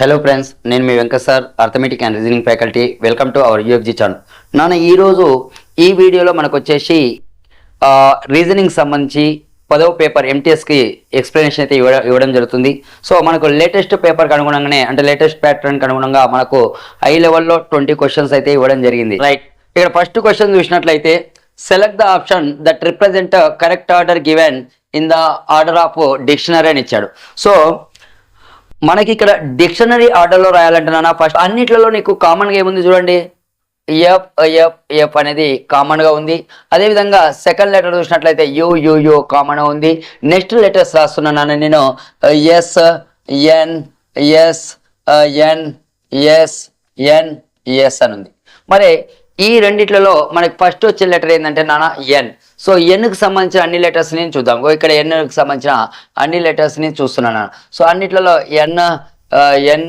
Hello friends నేను మీ Venkat sir arithmetic and reasoning faculty welcome to our UFG channel నాన్న ఈరోజు ఈ వీడియోలో మనకు వచ్చేసి రీజనింగ్ సంబంధించి పదవ పేపర్ ఎంటీఎస్కి ఎక్స్ప్లెనేషన్ అయితే ఇవ్వడం ఇవ్వడం జరుగుతుంది. సో మనకు లేటెస్ట్ పేపర్కి అనుగుణంగానే అంటే లేటెస్ట్ ప్యాటర్న్కి అనుగుణంగా మనకు ఐ లెవెల్లో ట్వంటీ క్వశ్చన్స్ అయితే ఇవ్వడం జరిగింది. రైట్ ఇక్కడ ఫస్ట్ క్వశ్చన్ చూసినట్లయితే select the option that represent correct order given in the order of dictionary అని ఇచ్చాడు. సో మనకి ఇక్కడ డిక్షనరీ ఆర్డర్లో రాయాలంటే నాన్న ఫస్ట్ అన్నిట్లలో నీకు కామన్గా ఏముంది చూడండి? ఎఫ్ ఎఫ్ ఎఫ్ అనేది కామన్గా ఉంది. అదేవిధంగా సెకండ్ లెటర్ చూసినట్లయితే యు యు యు కామన్గా ఉంది. నెక్స్ట్ లెటర్స్ రాస్తున్నాను నేను S N S N S N S అని ఉంది. మరి ఈ రెండిట్లలో మనకి ఫస్ట్ వచ్చే లెటర్ ఏంటంటే నాన్న ఎన్ సో ఎన్కి సంబంధించిన అన్ని లెటర్స్ని చూద్దాం. ఇక్కడ ఎన్కి సంబంధించిన అన్ని లెటర్స్ని చూస్తున్నాను సో అన్నిట్లలో ఎన్ ఎన్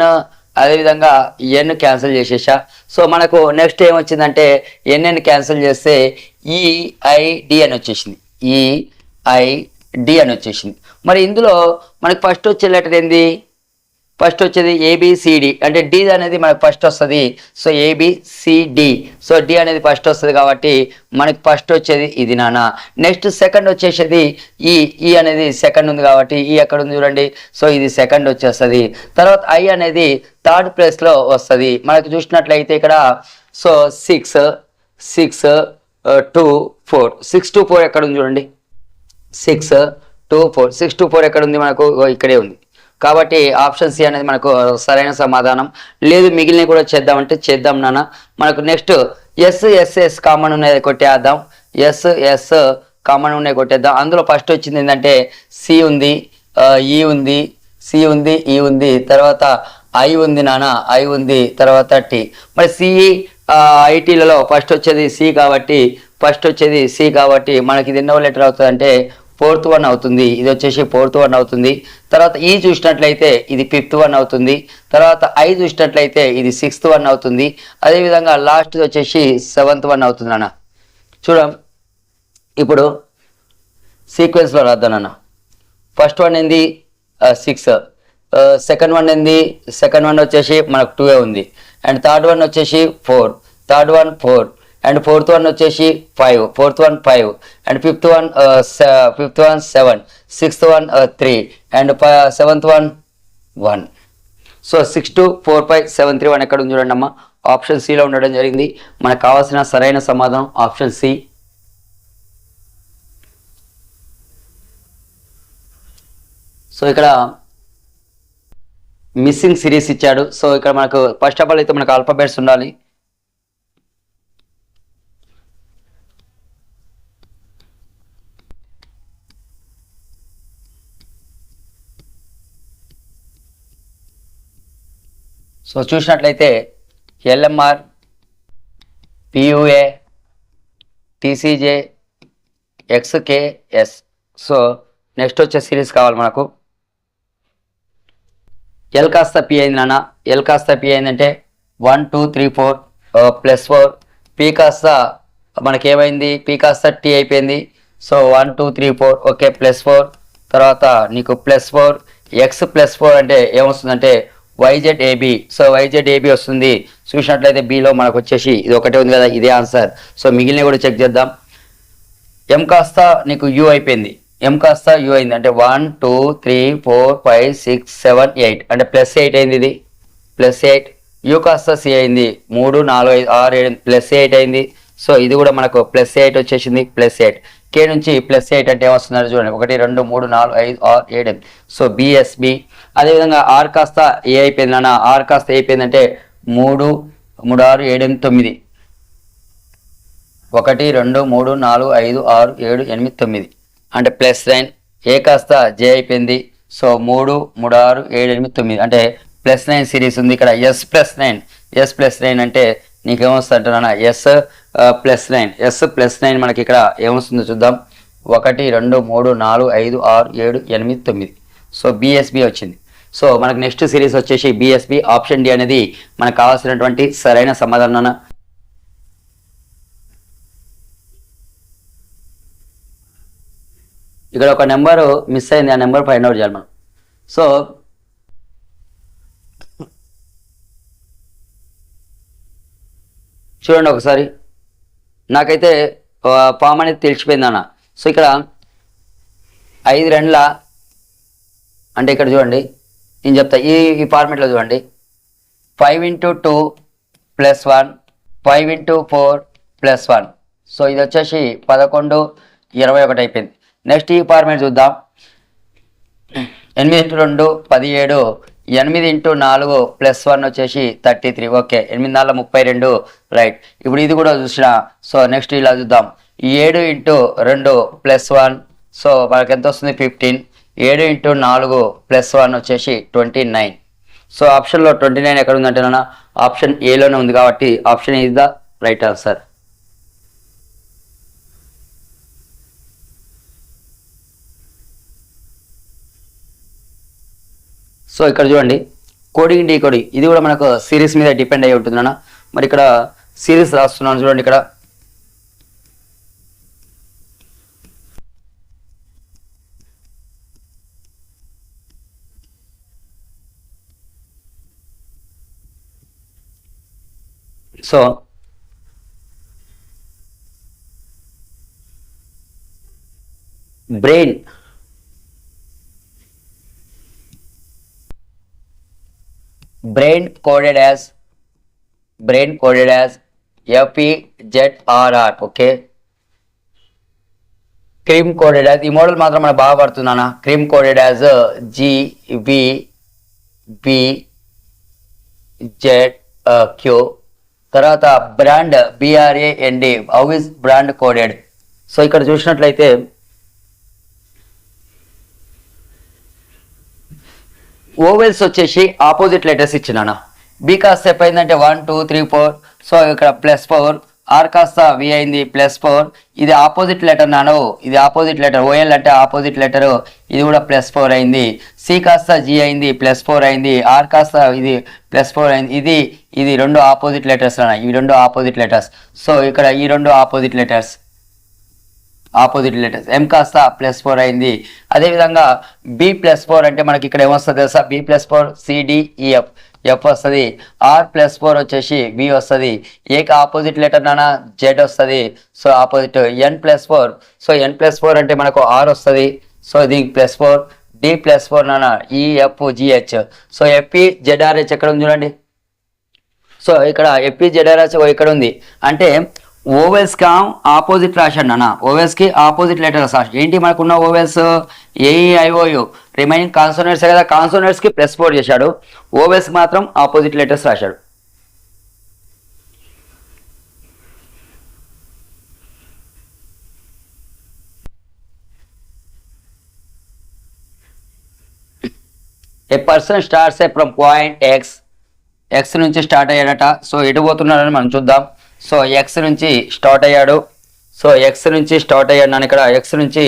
అదేవిధంగా ఎన్ క్యాన్సిల్ చేసేసా. సో మనకు నెక్స్ట్ ఏమొచ్చిందంటే ఎన్ఎన్ క్యాన్సిల్ చేస్తే ఈఐడి అని వచ్చేసింది. ఈఐడి అని వచ్చేసింది. మరి ఇందులో మనకు ఫస్ట్ వచ్చే లెటర్ ఏంది? ఫస్ట్ వచ్చేది ఏబిసిడి అంటే డి అనేది మనకు ఫస్ట్ వస్తుంది. సో ఏబిసిడి సో డి అనేది ఫస్ట్ వస్తుంది కాబట్టి మనకి ఫస్ట్ వచ్చేది ఇది నాన్న. నెక్స్ట్ సెకండ్ వచ్చేసేది ఈ ఈ అనేది సెకండ్ ఉంది కాబట్టి ఈ ఎక్కడ ఉంది చూడండి. సో ఇది సెకండ్ వచ్చేస్తుంది. తర్వాత ఐ అనేది థర్డ్ ప్లేస్లో వస్తుంది. మనకు చూసినట్లయితే ఇక్కడ so six six two four six two four ఎక్కడ ఉంది చూడండి? Six two four six two four ఎక్కడ ఉంది మనకు? ఇక్కడే ఉంది. కాబట్టి ఆప్షన్ సి అనేది మనకు సరైన సమాధానం. లేదు మిగిలిన కూడా చేద్దామంటే చేద్దాం నాన్న. మనకు నెక్స్ట్ ఎస్ ఎస్ఎస్ కామన్ ఉన్నది కొట్టేద్దాం. ఎస్ ఎస్ కామన్ ఉన్నాయి కొట్టేద్దాం. అందులో ఫస్ట్ వచ్చింది ఏంటంటే సి ఉంది ఈ ఉంది సి ఉంది ఈ ఉంది తర్వాత ఐ ఉంది నాన్న ఐ ఉంది తర్వాత టీ. మరి సిఈ ఐటీలలో ఫస్ట్ వచ్చేది సి కాబట్టి ఫస్ట్ వచ్చేది సి కాబట్టి మనకి ఇది ఎన్నో లెటర్ అవుతుందంటే ఫోర్త్ వన్ అవుతుంది ఇది వచ్చేసి ఫోర్త్ వన్ అవుతుంది. తర్వాత ఈ చూసినట్లయితే ఇది ఫిఫ్త్ వన్ అవుతుంది. తర్వాత ఐ చూసినట్లయితే ఇది సిక్స్త్ వన్ అవుతుంది. అదేవిధంగా లాస్ట్ వచ్చేసి సెవెంత్ వన్ అవుతుంది అన్న చూడం. ఇప్పుడు సీక్వెన్స్లో రాద్దాం అన్న ఫస్ట్ వన్ ఏంది? సిక్స్. సెకండ్ వన్ ఏంది? సెకండ్ వన్ వచ్చేసి మనకు టూ ఉంది. అండ్ థర్డ్ వన్ వచ్చేసి four. Third one four. And fourth one వచ్చేసి five fourth one five and fifth one fifth one seven sixth one three and seventh one one so six two four five seven three one ఎక్కడ ఉంది చూడండి అమ్మా. Option సిలో ఉండడం జరిగింది. మనకు కావాల్సిన సరైన సమాధానం ఆప్షన్ సి సో ఇక్కడ మిస్సింగ్ సిరీస్ ఇచ్చాడు. సో ఇక్కడ మనకు ఫస్ట్ ఆఫ్ ఆల్ అయితే మనకు ఆల్ఫాబెట్స్ ఉండాలి. సో చూసినట్లయితే LMR PUA TCJ XKS. So next వచ్చే సిరీస్ కావాలి మనకు. ఎల్ కాస్త పి అయింది నాన్న. ఎల్ కాస్త పి అయిందంటే one two three four plus four. P కాస్త మనకేమైంది? పి కాస్త టీ అయిపోయింది. So one two three four okay plus four. తర్వాత నీకు plus four X plus four అంటే ఏమొస్తుందంటే YZ AB so YZ AB వస్తుంది. చూసినట్లయితే బిలో మనకు వచ్చేసి ఇది ఒకటే ఉంది కదా ఇదే ఆన్సర్ సో మిగిలిన కూడా చెక్ చేద్దాం. ఎం కాస్త నీకు యూ అయిపోయింది. ఎం కాస్త యూ అయింది. అంటే one two three four five six seven eight అంటే ప్లస్ ఎయిట్ అయింది ఇది. ప్లస్ ఎయిట్ యూ కాస్త సి అయింది. మూడు నాలుగు ఐదు ఆరు ఏడు ప్లస్ ఎయిట్ అయింది. సో ఇది కూడా మనకు ప్లస్ ఎయిట్ వచ్చేసింది. ప్లస్ ఎయిట్ కే నుంచి ప్లస్ ఎయిట్ అంటే ఏమొస్తున్నారు చూడండి. ఒకటి రెండు మూడు నాలుగు ఐదు ఆరు ఏడు. సో బిఎస్బి అదేవిధంగా ఆర్ కాస్త ఏ అయిపోయింది అన్న ఆర్ కాస్త ఏ అయిపోయిందంటే మూడు మూడు ఆరు ఏడు ఎనిమిది తొమ్మిది. ఒకటి రెండు మూడు నాలుగు ఐదు ఆరు ఏడు ఎనిమిది తొమ్మిది. అంటే ప్లస్ నైన్. ఏ కాస్త జే అయిపోయింది. సో మూడు మూడు ఆరు ఏడు ఎనిమిది తొమ్మిది. అంటే ప్లస్ నైన్ సిరీస్ ఉంది ఇక్కడ. S plus nine. S plus nine అంటే నీకేమొస్తుంది నాన్న? S plus nine. S plus nine మనకి ఇక్కడ ఏమొస్తుందో చూద్దాం. ఒకటి రెండు మూడు నాలుగు ఐదు ఆరు ఏడు ఎనిమిది తొమ్మిది. సో బిఎస్బి వచ్చింది. సో మనకు నెక్స్ట్ సిరీస్ వచ్చేసి బిఎస్బి ఆప్షన్ డి అనేది మనకు కావాల్సినటువంటి సరైన సమాధానం ఇక్కడ ఒక నెంబరు మిస్ అయింది ఆ నెంబర్ ఫైండ్ అవుట్ చేయాలి మనం. సో చూడండి ఒకసారి. నాకైతే ఫామ్ అనేది తెలిసిపోయింది అన్న. సో ఇక్కడ ఐదు రెండ్ల అంటే ఇక్కడ చూడండి. నేను చెప్తా ఈ ఈ ఫార్మేట్లో చూడండి. Five into two plus one five into four plus one so ఇది వచ్చేసి పదకొండు ఇరవై ఒకటి అయిపోయింది. నెక్స్ట్ ఈ ఫార్మేట్ చూద్దాం. ఎనిమిది ఇంటూ రెండు పదిహేడు ఎనిమిది ఇంటూ నాలుగు ప్లస్ వన్ వచ్చేసి థర్టీ త్రీ ఓకే ఎనిమిది నాలుగు ముప్పై రెండు రైట్ ఇప్పుడు ఇది కూడా చూసిన సో నెక్స్ట్ ఇలా చూద్దాం. ఏడు ఇంటూ రెండు ప్లస్ వన్ సో మనకి ఎంత వస్తుంది? ఫిఫ్టీన్ ఏడు ఇంటూ నాలుగు ప్లస్ వన్ వచ్చేసి ట్వంటీ నైన్. సో ఆప్షన్లో ట్వంటీ నైన్ ఎక్కడ ఉందంటే నాన్న ఆప్షన్ ఏలోనే ఉంది కాబట్టి option is the right answer. So ఇక్కడ చూడండి కోడింగ్ డీ కోడింగ్ ఇది కూడా మనకు సిరీస్ మీద డిపెండ్ అయి ఉంటుంది నాన్న. మరి ఇక్కడ సిరీస్ రాస్తున్నాను చూడండి ఇక్కడ. So brain brain coded as brain coded as F Z RR okay? Cream coded as E model మాత్రం మనకు బాగా పడుతుందన్న cream coded as G V B Z Q తర్వాత brand BRAND how is brand coded so ఇక్కడ చూసినట్లయితే vowels వచ్చేసి opposite letters ఇచ్చినాను. Because చెప్పైందంటే one two three four so ఇక్కడ plus four R కాస్త వి అయింది ప్లస్ ఫోర్ ఇది ఆపోజిట్ లెటర్ నాను ఇది ఆపోజిట్ లెటర్ ఓఎల్ అంటే ఆపోజిట్ లెటర్ ఇది కూడా ప్లస్ ఫోర్ అయింది. సి కాస్త జి అయింది ప్లస్ ఫోర్ అయింది. ఆర్ కాస్త ఇది ప్లస్ ఫోర్ అయింది. ఇది ఇది రెండు ఆపోజిట్ లెటర్స్ అన్న ఈ రెండు ఆపోజిట్ లెటర్స్ సో ఇక్కడ ఈ రెండు opposite letters opposite letters M కాస్త ప్లస్ ఫోర్ అయింది. అదేవిధంగా బి ప్లస్ ఫోర్ అంటే మనకి ఇక్కడ ఏమొస్తుంది తెలుసా? B plus four CDEF F వస్తుంది. ఆర్ ప్లస్ ఫోర్ వచ్చేసి బి వస్తుంది. ఏకి ఆపోజిట్ లెటర్ నానా జెడ్ వస్తుంది. So opposite N plus four so N plus four అంటే మనకు ఆర్ వస్తుంది. సో దీనికి plus four D plus four నానా EF GH so FE ZRH ఎక్కడ ఉంది చూడండి. సో ఇక్కడ e, ఎఫ్ఈ జెడ్ఆర్హెచ్ ఇక్కడ ఉంది? అంటే ఓవెల్స్కి ఆపోజిట్ రాశాడు నాన్న. ఓవెల్స్కి ఆపోజిట్ లెటర్స్ రాశాడు. ఏంటి మనకున్న ఓవెల్స్? ఏఐఓయు రిమైనింగ్ కాన్సోనర్స్ కదా కాన్సోనర్స్కి ప్లస్ ఫోర్ చేశాడు. ఓవెల్స్ మాత్రం ఆపోజిట్ లెటర్స్ రాశాడు. A person starts a from point X X నుంచి స్టార్ట్ అయ్యాడట. సో ఎటు పోతున్నాడని మనం చూద్దాం. సో ఎక్స్ నుంచి స్టార్ట్ అయ్యాడు. సో ఎక్స్ నుంచి స్టార్ట్ అయ్యాడు నన్ను ఇక్కడ. ఎక్స్ నుంచి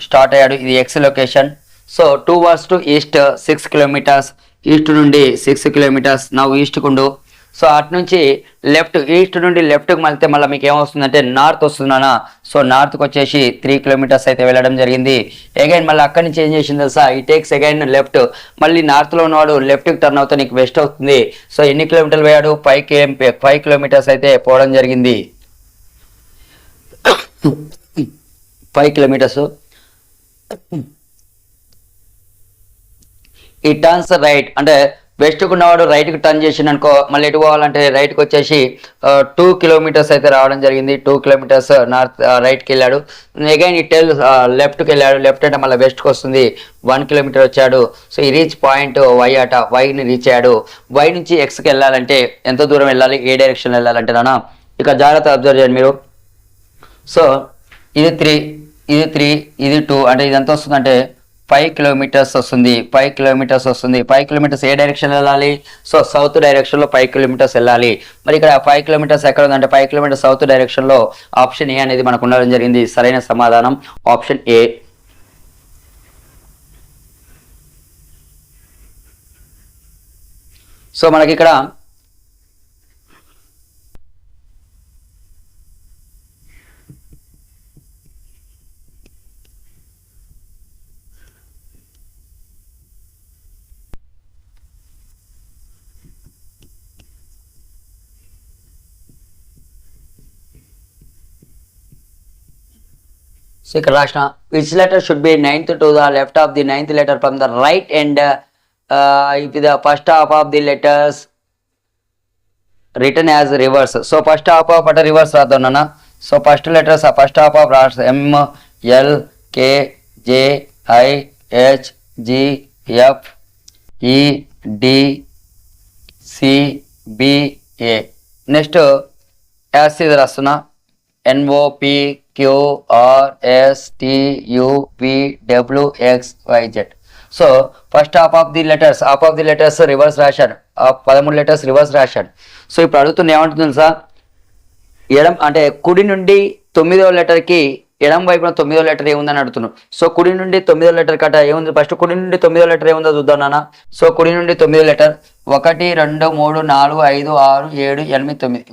స్టార్ట్ అయ్యాడు. ఇది X location so to was to east six kilometres east నుండి సిక్స్ కిలోమీటర్స్ నాకు ఈస్ట్ కుండు సో అటు నుంచి లెఫ్ట్ ఈస్ట్ నుండి లెఫ్ట్కి మళ్ళీ మళ్ళీ మీకు ఏమొస్తుందంటే నార్త్ వస్తుందనా సో నార్త్కి వచ్చేసి త్రీ కిలోమీటర్స్ అయితే వెళ్ళడం జరిగింది. అగైన్ మళ్ళీ అక్కడి నుంచి ఏం చేసింది తెలుసా? ఈ టేక్స్ అగైన్ లెఫ్ట్ మళ్ళీ నార్త్లో ఉన్నవాడు లెఫ్ట్కి టర్న్ అవుతే నీకు వెస్ట్ అవుతుంది సో ఎన్ని కిలోమీటర్లు పోయాడు? ఫైవ్ కిలో ఫైవ్ కిలోమీటర్స్ అయితే పోవడం జరిగింది. Five kilometres. He turns right అంటే వెస్ట్కు ఉన్నవాడు రైట్కి టర్న్ చేసిన అనుకో మళ్ళీ ఎటు పోవాలంటే రైట్కి వచ్చేసి టూ కిలోమీటర్స్ అయితే రావడం జరిగింది. టూ కిలోమీటర్స్ నార్త్ రైట్కి వెళ్ళాడు. అగైన్ ఈ టెల్ లెఫ్ట్కి వెళ్ళాడు. లెఫ్ట్ అంటే మళ్ళీ వెస్ట్కి వస్తుంది. వన్ కిలోమీటర్ వచ్చాడు. So he reach point Y అట. వైని రీచ్ అయ్యాడు. వై నుంచి ఎక్స్కి వెళ్ళాలంటే ఎంత దూరం వెళ్ళాలి? ఏ డైరెక్షన్ వెళ్ళాలంటే నాన్న? ఇక జాగ్రత్త అబ్జర్వ్ చేయండి మీరు. సో ఇది త్రీ ఇది త్రీ ఇది టూ అంటే ఇది ఎంత వస్తుందంటే ఫైవ్ కిలోమీటర్స్ వస్తుంది ఫైవ్ కిలోమీటర్స్ వస్తుంది. ఫైవ్ కిలోమీటర్స్ ఏ డైరెక్షన్ వెళ్ళాలి? సో సౌత్ డైరెక్షన్లో ఫైవ్ కిలోమీటర్స్ వెళ్ళాలి. మరి ఇక్కడ ఫైవ్ కిలోమీటర్స్ ఎక్కడ ఉందంటే ఫైవ్ కిలోమీటర్స్ సౌత్ డైరెక్షన్లో ఆప్షన్ ఏ అనేది మనకు ఉండడం జరిగింది. సరైన సమాధానం ఆప్షన్ ఏ సో మనకి ఇక్కడ సో ఇక్కడ రాసిన which letter should be ninth to the left of the ninth letter from the right and if the first half of the letters return as reverse so first half of అంటే reverse రాద్దాం నాన్న? So first letters ఆ first half of Ross M L K J I H G F E D C B A next as ఇది రాస్తున్నా NOP QR Y Z so first half of the letters half of the letters reverse రాశాను ఆ పదమూడు లెటర్స్ reverse రాశాను so ఇప్పుడు అడుగుతుంది ఏమంటుంది సార్ ఎడం అంటే కుడి నుండి తొమ్మిదో లెటర్కి ఎడం వైపున తొమ్మిదో లెటర్ ఏముందని అడుగుతున్నాను సో కుడి నుండి తొమ్మిదో లెటర్ కట ఏముంది? ఫస్ట్ కుడి నుండి తొమ్మిదో లెటర్ ఏముందో చూద్దాం నాన్న. సో కుడి నుండి తొమ్మిదో లెటర్ ఒకటి రెండు మూడు నాలుగు ఐదు ఆరు ఏడు ఎనిమిది తొమ్మిది.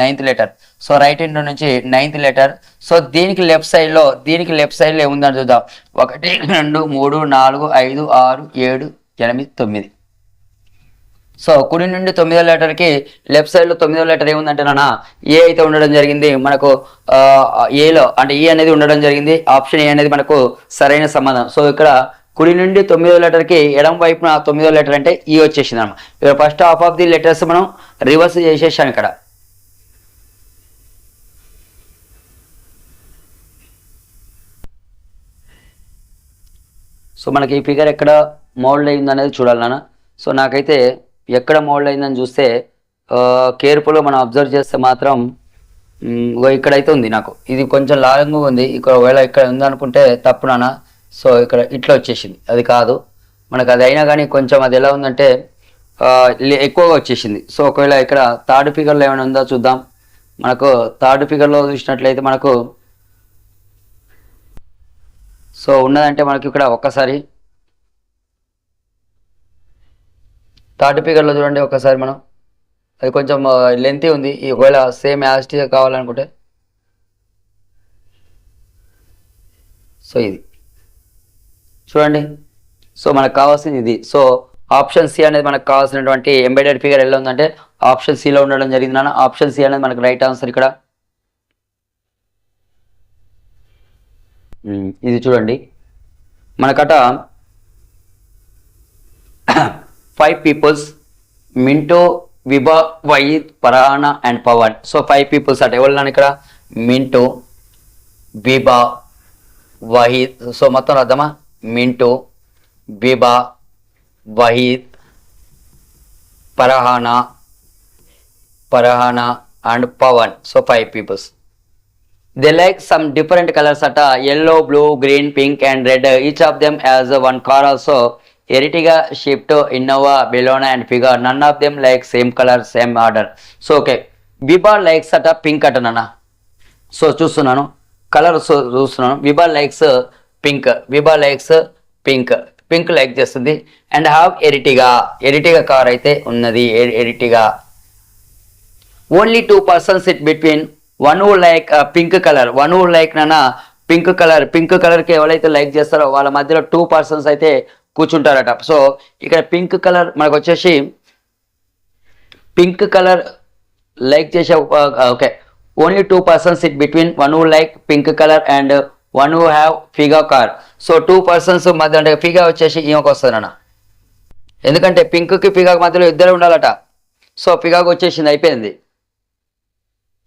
Ninth letter so right hand నుంచి నైన్త్ లెటర్ సో దీనికి లెఫ్ట్ సైడ్లో దీనికి లెఫ్ట్ సైడ్లో ఏముందని చూద్దాం. ఒకటి రెండు మూడు నాలుగు ఐదు ఆరు ఏడు ఎనిమిది తొమ్మిది. సో కుడి నుండి తొమ్మిదో లెటర్కి లెఫ్ట్ సైడ్లో తొమ్మిదో లెటర్ ఏముందంటే నాన్న ఏ అయితే ఉండడం జరిగింది. మనకు ఏలో అంటే ఈ అనేది ఉండడం జరిగింది. ఆప్షన్ ఏ అనేది మనకు సరైన సంబంధం. సో ఇక్కడ కుడి నుండి తొమ్మిదో లెటర్కి ఎడం వైపున తొమ్మిదో లెటర్ అంటే e ఈ వచ్చేసింది అన్నమాట ఇక్కడ first half of the letters మనం రివర్స్ చేసేసాం ఇక్కడ. సో మనకి ఈ ఫిగర్ ఎక్కడ మోల్డ్ అయింది అనేది చూడాలి నాన్న. సో నాకైతే ఎక్కడ మోల్డ్ అయిందని చూస్తే కేర్ఫుల్గా మనం అబ్జర్వ్ చేస్తే మాత్రం ఇక్కడైతే ఉంది నాకు. ఇది కొంచెం లాంగ్ ఉంది. ఇక్కడ ఒకవేళ ఇక్కడ ఉందనుకుంటే తప్పు నాన్న. సో ఇక్కడ ఇట్లా వచ్చేసింది. అది కాదు. మనకు అది అయినా కానీ కొంచెం అది ఎలా ఉందంటే ఎక్కువగా వచ్చేసింది. సో ఒకవేళ ఇక్కడ థర్డ్ ఫిగర్లో ఏమైనా ఉందో చూద్దాం. మనకు థర్డ్ ఫిగర్లో చూసినట్లయితే మనకు సో ఉన్నదంటే మనకి ఇక్కడ ఒక్కసారి థర్డ్ ఫిగర్లో చూడండి ఒకసారి మనం. అది కొంచెం లెంతీ ఉంది. ఒకవేళ సేమ్ యాజిటీగా కావాలనుకుంటే. సో ఇది. చూడండి. సో మనకు కావాల్సింది ఇది. సో ఆప్షన్ సి అనేది మనకు కావాల్సినటువంటి ఎంబెడెడ్ ఫిగర్ ఎలా ఉందంటే ఆప్షన్ సిలో ఉండడం జరిగింది నాన్న. ఆప్షన్ సి అనేది మనకు రైట్ ఆన్సర్ ఇక్కడ. ఇది చూడండి. మనకట five peoples Minto Vibha Waheed Farhana and Pawan so five peoples అట. ఎవరు ఇక్కడ? మింటో విభా వహీద్ సో మొత్తం రాద్దామా? Minto Vibha Waheed Farhana Farhana and Pawan. So five peoples the like some different colours అట. Yellow blue green pink and red each of them has one car also Ertiga Swift Innova Baleno and Figo none of them like same colour same order so okay Vibha likes అట pink అట నన్న. So చూస్తున్నాను. Colours చూస్తున్నాను. Vibha likes pink. Vibha likes pink. Pink like చేస్తుంది. And have Ertiga Ertiga car అయితే ఉన్నది. Ertiga only two persons it between one who like pink colour one who like నాన్న pink colour pink కలర్కి ఎవరైతే like చేస్తారో వాళ్ళ మధ్యలో two persons అయితే కూర్చుంటారట. సో ఇక్కడ పింక్ కలర్ మనకు వచ్చేసి పింక్ కలర్ లైక్ చేసే okay only two persons it between one who like pink colour and one who have Figo car so two persons మధ్య అంటే ఫిగా వచ్చేసి ఈమెకు వస్తుంది అన్న ఎందుకంటే పింక్కి ఫిగాకి మధ్యలో ఇద్దరు ఉండాలట. సో ఫిగాకి వచ్చేసింది అయిపోయింది.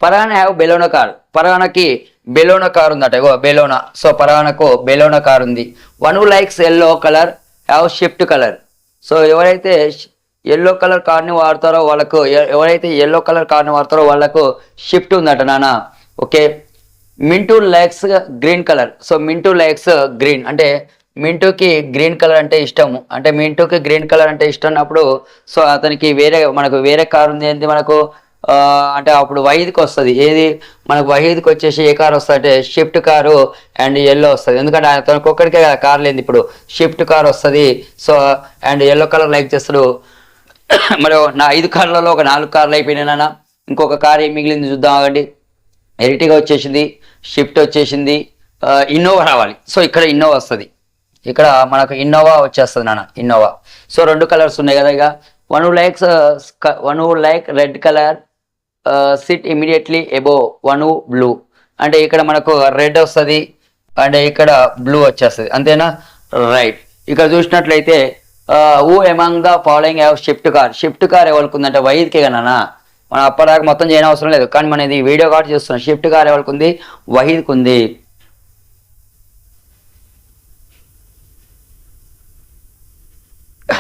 పరాణ హ్యావ్ బెలోనా కార్ పరాణకి బెలోనా కార్ ఉందట. ఇగో బెలోనా సో పరాణకు బెలోనా కార్ ఉంది. One who likes yellow colour have Swift colour so ఎవరైతే ఎల్లో కలర్ కార్ని వాడతారో వాళ్ళకు ఎవరైతే ఎల్లో కలర్ కార్ని వాడతారో వాళ్ళకు షిఫ్ట్ ఉందట నాన్న. Okay Mintu likes green colour. So Mintu likes green. అంటే మింటూకి గ్రీన్ కలర్ అంటే ఇష్టము అంటే మింటూకి గ్రీన్ కలర్ అంటే ఇష్టం అన్నప్పుడు సో అతనికి వేరే మనకు వేరే కార్ ఉంది. ఏంటి మనకు? అంటే అప్పుడు వహీద్కి వస్తుంది. ఏది? మనకు వహీద్కి వచ్చేసి ఏ కార్ వస్తుంది అంటే షిఫ్ట్ కారు అండ్ ఎల్లో వస్తుంది. ఎందుకంటే అతనికి ఒక్కడికే కదా కార్ లేదు ఇప్పుడు. షిఫ్ట్ కార్ వస్తుంది. So and yellow colour like చేస్తాడు. మరి నా ఐదు కార్లలో ఒక నాలుగు కార్లు అయిపోయినాయన ఇంకొక కార్ ఏం మిగిలింది చూద్దాం ఆగండి. ఎరిటిగా వచ్చేసింది షిఫ్ట్ వచ్చేసింది ఇన్నోవా రావాలి. సో ఇక్కడ ఇన్నోవా వస్తుంది. ఇక్కడ మనకు ఇన్నోవా వచ్చేస్తుంది నాన్న ఇన్నోవా సో రెండు కలర్స్ ఉన్నాయి కదా ఇక. One likes one like red colour sit immediately above one blue అంటే ఇక్కడ మనకు రెడ్ వస్తుంది అండ్ ఇక్కడ బ్లూ వచ్చేస్తుంది. అంతేనా? రైట్ ఇక్కడ చూసినట్లయితే ఊ among the following have Swift car Swift car ఎవరికి ఉందంటే వైద్యకే కన్నా మనం అప్పటిదాకా మొత్తం చేయని అవసరం లేదు. కానీ మనం ఇది వీడియో కార్డ్ చేస్తున్నాం. షిఫ్ట్ కార్ ఎవరికి ఉంది వహీద్కి ఉంది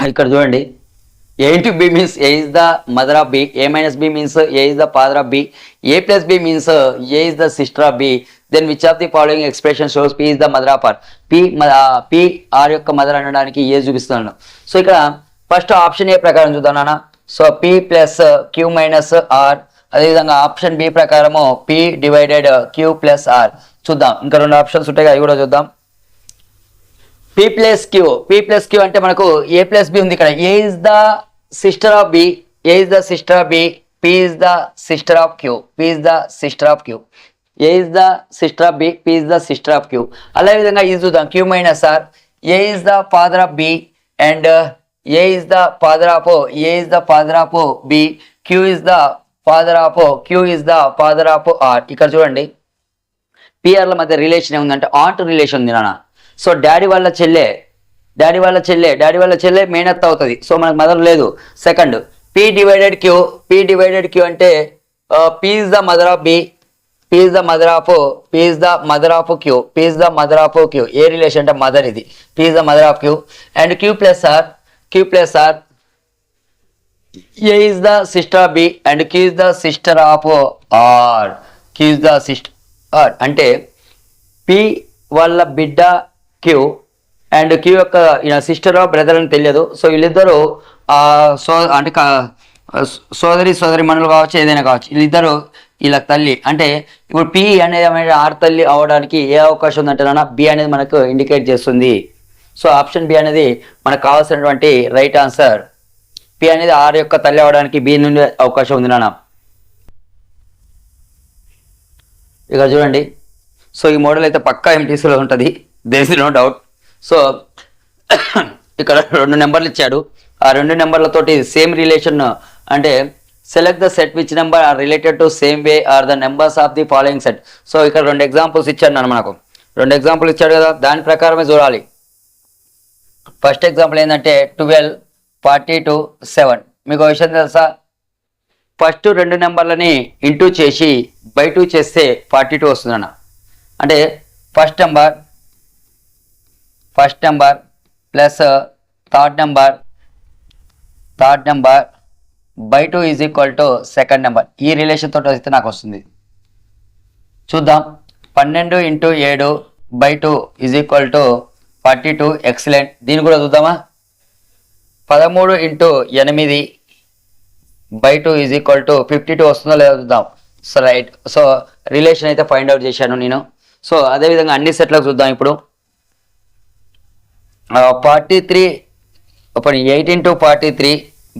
ఇక్కడ చూడండి. A into B means A is the mother of B A minus B means A is the father of B A plus B means A is the sister of B then which of the following expression shows P is the mother of R P P R యొక్క mother అనడానికి ఏ చూపిస్తున్నాను. So ఇక్కడ first option A ప్రకారం చూద్దాం నాన్న. So P plus Q minus R అదేవిధంగా option B ప్రకారము P divided Q plus R చూద్దాం. ఇంకా రెండు ఆప్షన్స్ ఉంటాయి అవి కూడా చూద్దాం. P plus Q P plus Q అంటే మనకు ఏ ప్లస్ బి ఉంది ఇక్కడ. A is the sister of B A is the sister of B P is the sister of Q P is the sister of Q A is the sister of B P is the sister of Q అదేవిధంగా ఇది చూద్దాం. Q minus R A is the father of B and A is the father of A is the father of B Q is the father of Q is the father of R ఇక్కడ చూడండి. పిఆర్ల మధ్య relation ఏముందంటే aunt relation ఉంది నాన్న. So daddy వాళ్ళ చెల్లె daddy వాళ్ళ చెల్లె డాడీ వాళ్ళ చెల్లె మేనత్త అవుతుంది. సో మనకు మదర్ లేదు. Second P divided Q P divided Q అంటే P is the mother of B P is the mother of P is the mother of Q P is the mother of Q A relation అంటే mother ఇది. P is the mother of Q and Q plus R Q plus sir A is the sister of B and Q is the sister of R Q is the sister R అంటే P వాళ్ళ బిడ్డ Q and Q యొక్క sister of brother అని తెలియదు. So వీళ్ళిద్దరూ so అంటే సోదరి సోదరి మనులు కావచ్చు ఏదైనా కావచ్చు వీళ్ళిద్దరు వీళ్ళ తల్లి. అంటే ఇప్పుడు పి అనేది ఆర్ తల్లి అవడానికి ఏ అవకాశం ఉందంటే బి అనేది మనకు ఇండికేట్ చేస్తుంది. సో ఆప్షన్ బి అనేది మనకు కావాల్సినటువంటి రైట్ ఆన్సర్. పి అనేది ఆర్ యొక్క తల్లి అవడానికి బి నుండి అవకాశం ఉంది నాన్న. ఇక చూడండి. సో ఈ మోడల్ అయితే పక్కా ఎంటీసీలో ఉంటుంది. దేస్ నో డౌట్ సో ఇక్కడ రెండు నెంబర్లు ఇచ్చాడు. ఆ రెండు నెంబర్లతోటి సేమ్ రిలేషన్ అంటే select the set which number are related to same way are the numbers of the following set so ఇక్కడ రెండు ఎగ్జాంపుల్స్ ఇచ్చాడు నన్ను మనకు. రెండు ఎగ్జాంపుల్ ఇచ్చాడు కదా దాని ప్రకారమే చూడాలి. ఫస్ట్ ఎగ్జాంపుల్ ఏంటంటే ట్వెల్వ్ ఫార్టీ టు సెవెన్ మీకు విషయం తెలుసా? ఫస్ట్ రెండు నెంబర్లని ఇంటూ చేసి బై టూ చేస్తే ఫార్టీ టూ వస్తుందన్న. అంటే first number first number plus third number third number by two is equal to second number ఈ రిలేషన్ తోటి వస్తే నాకు వస్తుంది. చూద్దాం. పన్నెండు ఇంటూ ఏడు by two is equal to forty two excellent. దీన్ని కూడా చూద్దామా? పదమూడు ఇంటూ ఎనిమిది by two is equal to fifty two వస్తుందో లేదో చూద్దాం. So right. సో రిలేషన్ అయితే ఫైండ్ అవుట్ చేశాను నేను. సో అదేవిధంగా అన్ని సెట్లకు చూద్దాం ఇప్పుడు. ఫార్టీ త్రీ ఇప్పుడు eighteen to forty three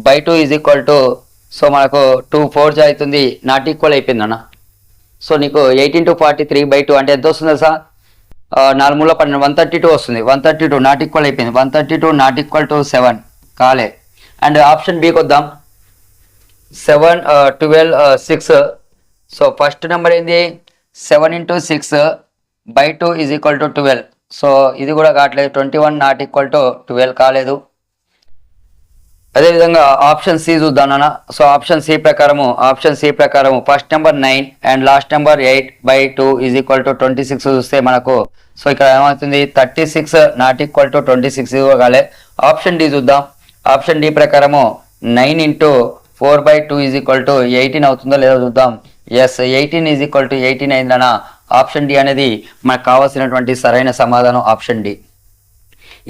by two is equal to so మనకు టూ ఫోర్స్ అవుతుంది. నాట్ ఈక్వల్ అయిపోయింది అన్న. సో నీకు eighteen to forty three by two అంటే ఎంత వస్తుంది సార్ నాలుగు మూల పన్నెండు వన్ థర్టీ టూ వస్తుంది. One thirty two not equal అయిపోయింది. One thirty two not equal to seven కాలే. అండ్ ఆప్షన్ బికి వద్దాం seven twelve six so first number ఏంది? Seven into six by two is equal to twelve so ఇది కూడా కావట్లేదు twenty one not equal to twelve కాలేదు. అదేవిధంగా option C చూద్దాం సో ఆప్షన్ సి ప్రకారము ఆప్షన్ సి ప్రకారము first number nine and last number eight by two is equal to twenty six చూస్తే మనకు సో ఇక్కడ ఏమవుతుంది? Thirty six not equal to twenty six కాలే ఆప్షన్ డి చూద్దాం. Option D ప్రకారము nine into four by two is equal to eighteen అవుతుందో లేదో చూద్దాం. Yes eighteen is equal to eighteen అయిందన్న ఆప్షన్ డి అనేది మనకు కావాల్సినటువంటి సరైన సమాధానం ఆప్షన్ డి.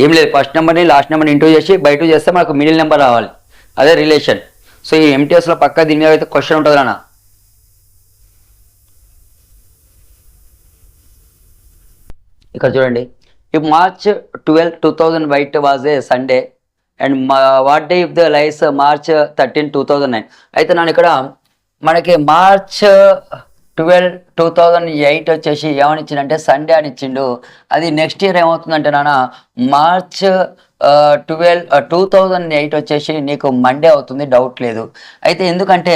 ఏం లేదు ఫస్ట్ నెంబర్ని లాస్ట్ నెంబర్ని ఇంటూ చేసి బయట చేస్తే మనకు మిడిల్ నెంబర్ రావాలి. అదే రిలేషన్ సో ఈ ఎంటీఎస్లో పక్క దీని మీద అయితే క్వశ్చన్ ఉంటుంది అన్న ఇక్కడ చూడండి. If March twelve two thousand eight was a Sunday and what day if the lies March thirteen two thousand nine అయితే నేను ఇక్కడ మనకి March twelve two thousand eight వచ్చేసి ఏమని ఇచ్చిండంటే సండే అని ఇచ్చిండు అది నెక్స్ట్ ఇయర్ ఏమవుతుందంటే నాన్న March twelve two thousand eight వచ్చేసి నీకు మండే అవుతుంది డౌట్ లేదు. అయితే ఎందుకంటే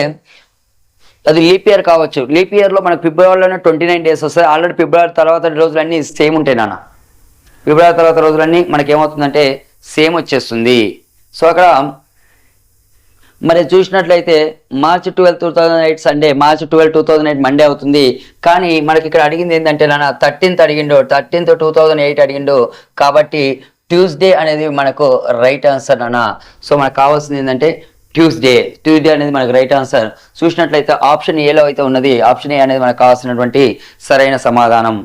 అది లీప్ ఇయర్ కావచ్చు. లీప్ ఇయర్లో మనకు ఫిబ్రవరిలోనే ట్వంటీ నైన్ డేస్ వస్తాయి. ఆల్రెడీ ఫిబ్రవరి తర్వాత రోజులు అన్నీ సేమ్ ఉంటాయి నాన్న. ఫిబ్రవరి తర్వాత రోజులన్నీ మనకి ఏమవుతుందంటే సేమ్ వచ్చేస్తుంది. సో అక్కడ మరి చూసినట్లయితే March twelve two thousand eight Sunday March twelve two thousand eight Monday అవుతుంది. కానీ మనకి ఇక్కడ అడిగింది ఏంటంటే నాన్న థర్టీన్త్ అడిగిండు థర్టీన్త్ టూ థౌజండ్ ఎయిట్ అడిగిండు. కాబట్టి ట్యూస్డే అనేది మనకు రైట్ ఆన్సర్ నాన్న. సో మనకు కావాల్సింది ఏంటంటే ట్యూస్డే. ట్యూస్డే అనేది మనకు రైట్ ఆన్సర్. చూసినట్లయితే ఆప్షన్ ఏలో అయితే ఉన్నది ఆప్షన్ ఏ అనేది మనకు కావాల్సినటువంటి సరైన సమాధానం.